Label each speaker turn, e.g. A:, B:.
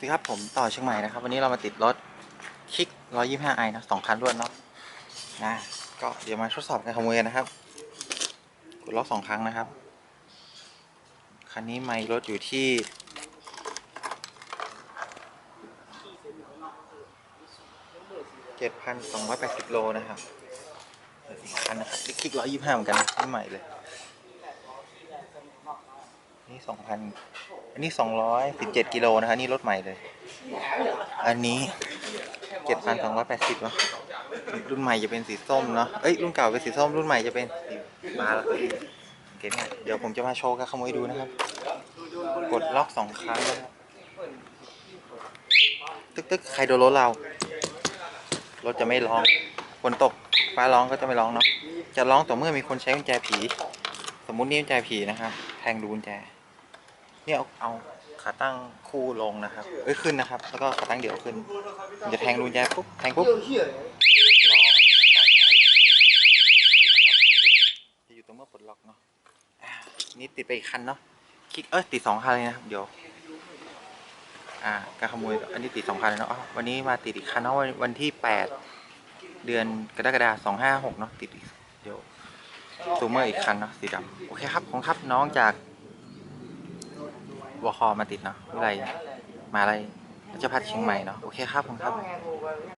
A: สวัสดีครับผมต่อเชียงใหม่นะครับ วันนี้เรามาติดรถคิก 125i นะสองคันรวดเนาะนะก็เดี๋ยวมาทดสอบการขโมยกันนะครับกดล็อกสองครั้งนะครับ คันนี้ไม่รถอยู่ที่7,280โลนะครับสี่คันนะครับคิก125เหมือนกันนะนี่ใหม่เลย นี่สองพัน นนี้สองร้อยสิบเจ็ดกิโลนะครับนี่รถใหม่เลย อันนี้เจ็ดพันสองร้อยแปดสิบเนาะรุ่นใหม่จะเป็นสีส้มเนาะเอ้ยรุ่นเก่าเป็นสีส้มรุ่นใหม่จะเป็นสีมาล้วเก็ตไหมเดี๋ยวผมจะมาโชว์การขโมยดูนะครับ กดล็อกสองครั้งนะครับตึกตึกใครโดนรถเรา รถจะไม่ร้องฝนตกฟ้าร้องก็จะไม่ร้องเนาะจะร้องต่อเมื่อมีคนใช้กุญแจผี สมมุตินี่กุญแจผีนะครับแทงดูกุญแจ เนี่ยเอาเอาขาตั้งคู่ลงนะครับ เอ้ยขึ้นนะครับ แล้วก็ขาตั้งเดี่ยวขึ้นมันจะแทงรูกุญแจปุ๊บแทงปุ๊บร้องตั้งติดติดจับต้องหยุดจะอยู่ตรงเมื่อปลดล็อกเนาะนี่ติดไปอีกคันเนาะคลิกเอ้ยติดสองคันเลยนะครับเดี๋ยวอ่าการขโมยอันนี้ติดสองคันเลยเนาะอ้าววันนี้มาติดอีกคันเนาะวันวันที่แปดเดือนกรกฎาสองห้าหกเนาะติดอีกเดี๋ยวซูมเมอร์อีกคันเนาะสีดำโอเคครับของครับน้องจาก วอคอมาติดเนาะวิไลมาอะไรรัชพัฒเชียงใหม่เนาะ โอเคครับผมครับ